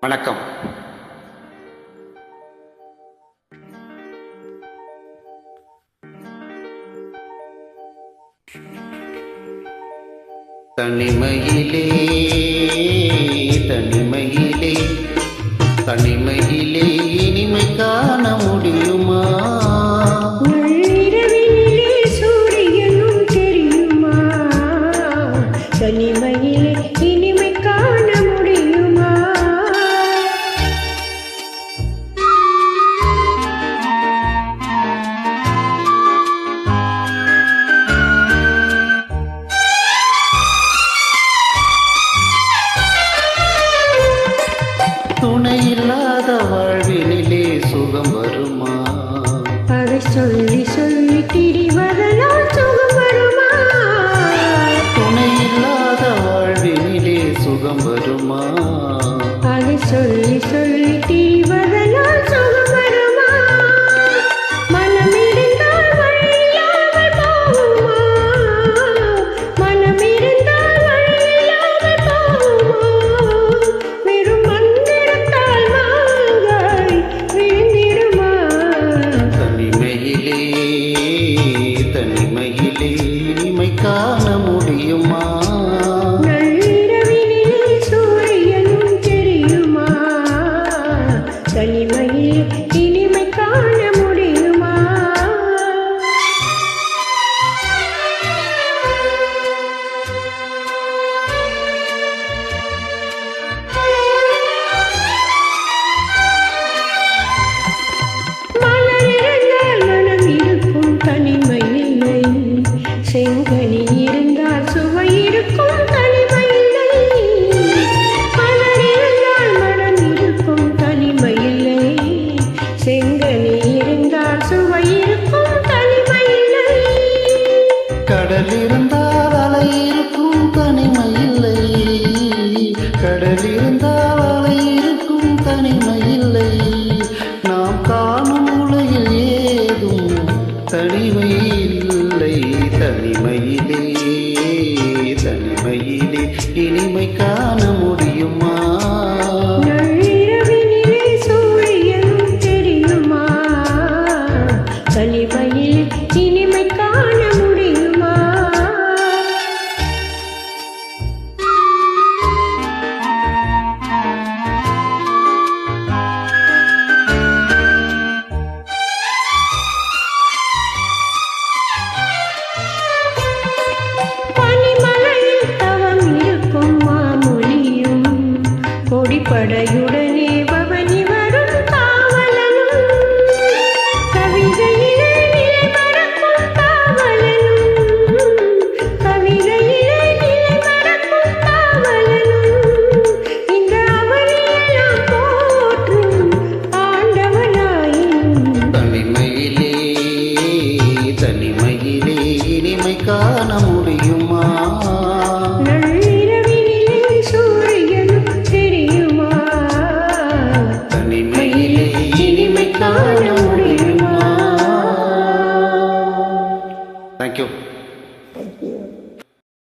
வணக்கம். தனிமையிலே தனிமையிலே தனிமையிலே இனிமை காண முடியுமா? சூரியனும் தெரியுமா? தனிமையிலே இனிமை சிவம் வரும் தனிமையிலே இனிமை காண முடியுமா? இனிமையிலே இனிமை காண முடியுமா? படையுடனே பவனி வரும் காவலனும் கவிதையிலே நிலைமறக்கும் காவலனும் கவிதையிலே நிலைமறக்கும் காவலனும் இந்த அவனையெல்லாம் போற்றும் ஆண்டவனாயின் தனிமையிலே தனிமையிலே இனிமை காண முடியும்